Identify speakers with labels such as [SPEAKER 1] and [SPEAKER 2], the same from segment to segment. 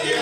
[SPEAKER 1] Yeah.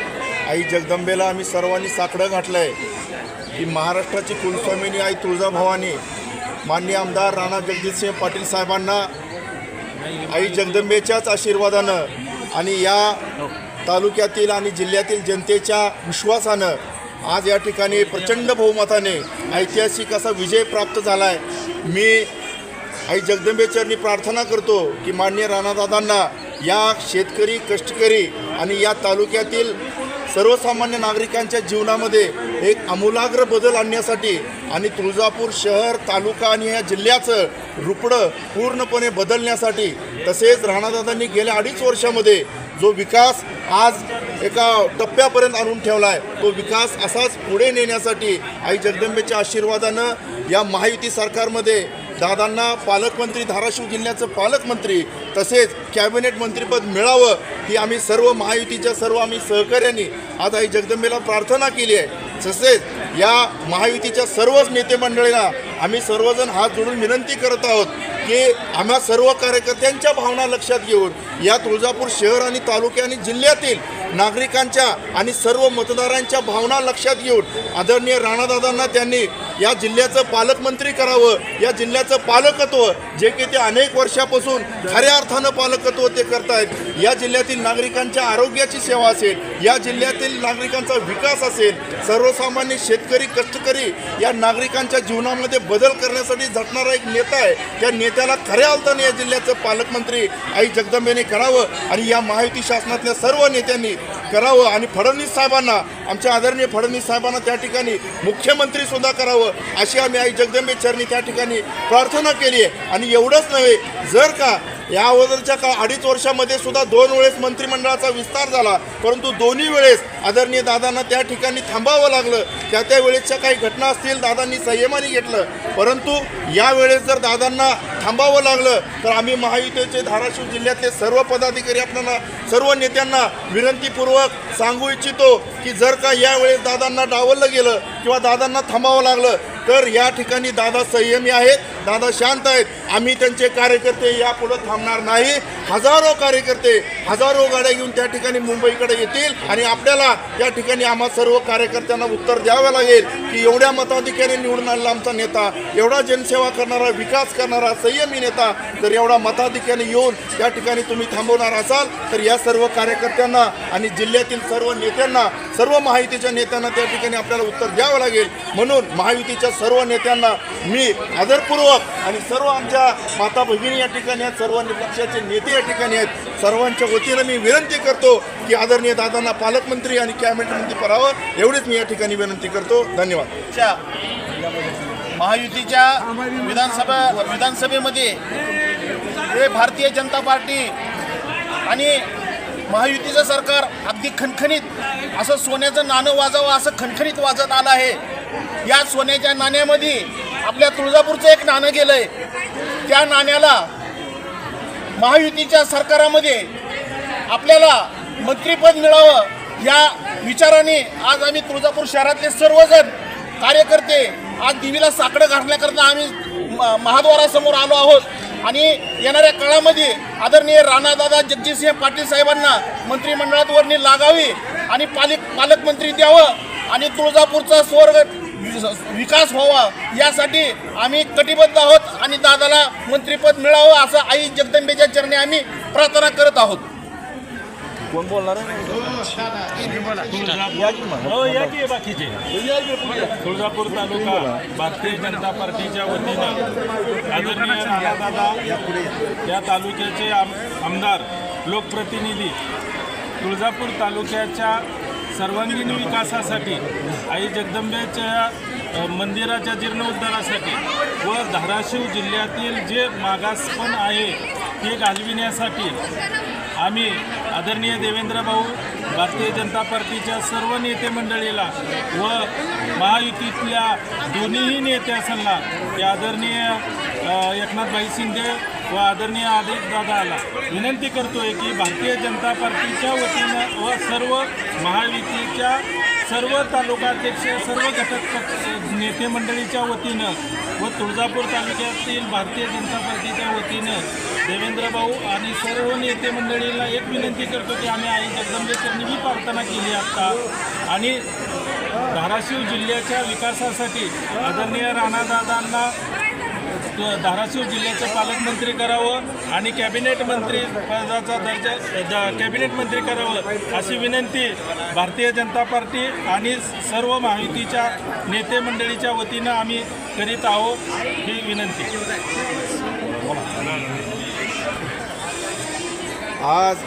[SPEAKER 1] आई जगदंबेला आम्ही सर्वांनी साकडं घातलं आहे की महाराष्ट्राची कुलस्वामिनी आई तुळजाभवानी मान्य आमदार राणा जगजितसिंह पाटील साहेबांना आई जगदंबेच्याच आशीर्वादानं आणि या तालुक्यातील आणि जिल्ह्यातील जनतेच्या विश्वासानं आज या ठिकाणी प्रचंड बहुमताने ऐतिहासिक असा विजय प्राप्त झाला आहे मी आई जगदंबेचरणी प्रार्थना करतो की मान्य राणादादांना या शेतकरी कष्टकरी आणि या तालुक्यातील सर्वसामान्य नागरिकांच्या जीवनामध्ये एक आमूलाग्र बदल आणण्यासाठी आणि तुळजापूर शहर तालुका आणि या जिल्ह्याचं रुपडं पूर्णपणे बदलण्यासाठी तसेच राणादादांनी गेल्या अडीच वर्षामध्ये जो विकास आज एका टप्प्यापर्यंत आणून ठेवला आहे तो विकास असाच पुढे नेण्यासाठी आई जगदंबेच्या आशीर्वादानं या महायुती सरकारमध्ये दादांना पालकमंत्री धाराशिव जिल्ह्याचं पालकमंत्री तसेच कॅबिनेट मंत्रीपद मिळावं ही आम्ही सर्व महायुतीच्या सर्व आम्ही सहकार्यांनी आज आई जगदंबेला प्रार्थना केली आहे. तसेच या महायुतीच्या सर्वच नेते मंडळींना आम्ही सर्वजण हात जोडून विनंती करत आहोत. की आम्हा सर्व कार्यकर्त्यांच्या भावना लक्षात घेऊन या तुळजापूर शहर आणि तालुक्या आणि जिल्ह्यातील नागरिकांच्या आणि सर्व मतदारांच्या भावना लक्षात घेऊन आदरणीय राणादादांना त्यांनी या जिल्ह्याचं पालकमंत्री करावं या जिल्ह्याचं पालकत्व जे की ते अनेक वर्षापासून खऱ्या अर्थानं पालकत्व ते करतायत या जिल्ह्यातील नागरिकांच्या आरोग्याची सेवा असेल या जिल्ह्यातील नागरिकांचा विकास असेल सर्वसामान्य शेतकरी कष्टकरी या नागरिकांच्या जीवनामध्ये बदल करण्यासाठी झटणारा एक नेता आहे. त्या त्याला खऱ्या अर्थाने या जिल्ह्याचं पालकमंत्री आई जगदंबेने करावं आणि या महायुती शासनातल्या सर्व नेत्यांनी करावं आणि फडणवीस साहेबांना आमच्या आदरणीय फडणवीस साहेबांना त्या ठिकाणी मुख्यमंत्री सुद्धा करावं अशी आम्ही आई जगदंबे चरणी त्या ठिकाणी प्रार्थना केली आहे. आणि एवढंच नव्हे जर का या अगोदरच्या का अडीच वर्षामध्ये सुद्धा दोन वेळेस मंत्रिमंडळाचा विस्तार झाला. परंतु दोन्ही वेळेस आदरणीय दादांना त्या ठिकाणी थांबावं लागलं. त्या त्या वेळेसच्या काही घटना असतील दादांनी संयमाने घेतलं. परंतु यावेळेस जर दादांना थांबावं लागलं तर आम्ही महायुतीचे धाराशिव जिल्ह्यातले सर्व पदाधिकारी आपल्याला सर्व नेत्यांना विनंतीपूर्वक सांगू इच्छितो की जर का यावेळेस दादांना डावललं गेलं किंवा दादांना थांबावं लागलं तर या ठिकाणी दादा संयमी आहेत. दादा शांत आहेत. आम्ही त्यांचे कार्यकर्ते यापुढे थांबणार नाही. हजारो कार्यकर्ते हजारो गाड्या घेऊन त्या ठिकाणी मुंबईकडे येतील आणि आपल्याला या ठिकाणी आम्हा सर्व कार्यकर्त्यांना उत्तर द्यावं लागेल की एवढ्या मताधिकारी निवडून आलेला आमचा नेता एवढा जनसेवा करणारा विकास करणारा संयमी नेता जर एवढा मताधिक्याने येऊन त्या ठिकाणी तुम्ही थांबवणार असाल तर या सर्व कार्यकर्त्यांना आणि जिल्ह्यातील सर्व नेत्यांना सर्व महायुतीच्या नेत्यांना त्या ठिकाणी आपल्याला उत्तर द्यावं लागेल. म्हणून महायुतीच्या सर्व नेत्यांना मी आदरपूर्वक आणि सर्व आमच्या माता भगिनी या ठिकाणी आहेत सर्व पक्षाचे नेते या ठिकाणी आहेत. सर्वांच्या वतीनं मी विनंती करतो की आदरणीय दादांना पालकमंत्री आणि कॅबिनेट मंत्री करावं एवढीच मी या ठिकाणी विनंती करतो. धन्यवाद.
[SPEAKER 2] महायुतीच्या विधानसभा विधानसभेमध्ये हे भारतीय जनता पार्टी आणि महायुतीचं सरकार अगदी खणखणीत असं सोन्याचं नाणं वाजावं असं खणखणीत वाजत आलं आहे. या सोन्याच्या नाण्यामध्ये आपल्या तुळजापूरचं एक नाणं गेलं आहे त्या नाण्याला महायुतीच्या सरकारामध्ये आपल्याला मंत्रीपद मिळावं या विचाराने आज आम्ही तुळजापूर शहरातले सर्वजण कार्यकर्ते आज देवीला साकडं घालण्याकरता आम्ही म- महाद्वारासमोर आलो आहोत. आणि येणाऱ्या काळामध्ये आदरणीय राणादादा जगजितसिंह पाटील साहेबांना मंत्रिमंडळात वर्णी लागावी आणि पालिक पालकमंत्री द्यावं आणि तुळजापूरचा स्वर्ग विकास व्हावा. यासाठी आम्ही कटिबद्ध आहोत आणि दादाला मंत्रिपद मिळावं असं आई जगदंबेच्या चरणी आम्ही प्रार्थना करत आहोत.
[SPEAKER 1] कोण बोलणार आहे?
[SPEAKER 3] हो बाकीचे? तुळजापूर तालुका भारतीय जनता पार्टीच्या वतीनं आदरणीय या तालुक्याचे आम आमदार लोकप्रतिनिधी तुळजापूर तालुक्याच्या सर्वांगीण विकासासाठी आई जगदंबेच्या मंदिराच्या जीर्णोद्धारासाठी व धाराशिव जिल्ह्यातील जे मागासपण आहे ते घालविण्यासाठी आम्ही आदरणीय देवेंद्रभाऊ भारतीय जनता पार्टीच्या सर्व नेते मंडळीला व महायुतीतल्या दोन्हीही नेत्यासांना ते आदरणीय एकनाथभाई शिंदे व आदरणीय आदित्य दादाला विनंती करतोय की भारतीय जनता पार्टीच्या वतीनं व सर्व महायुतीच्या सर्व तालुकाध्यक्ष सर्व घटक पक्ष नेते मंडळीच्या वतीनं व तुळजापूर तालुक्यातील भारतीय जनता पार्टीच्या वतीनं देवेंद्र भाऊ आणि सर्व नेते मंडळीला एक विनंती करतो की आम्ही आई जगदंबेचरणी ही प्रार्थना केली आता. आणि धाराशिव जिल्ह्याच्या विकासासाठी आदरणीय राणादादांना धाराशिव जिल्ह्याचं पालकमंत्री करावं आणि कॅबिनेट मंत्री पदाचा दर्जा द- कॅबिनेट मंत्री करावं अशी विनंती भारतीय जनता पार्टी आणि सर्व महायुतीच्या नेते मंडळीच्या वतीनं आम्ही करीत आहोत ही विनंती.
[SPEAKER 1] आज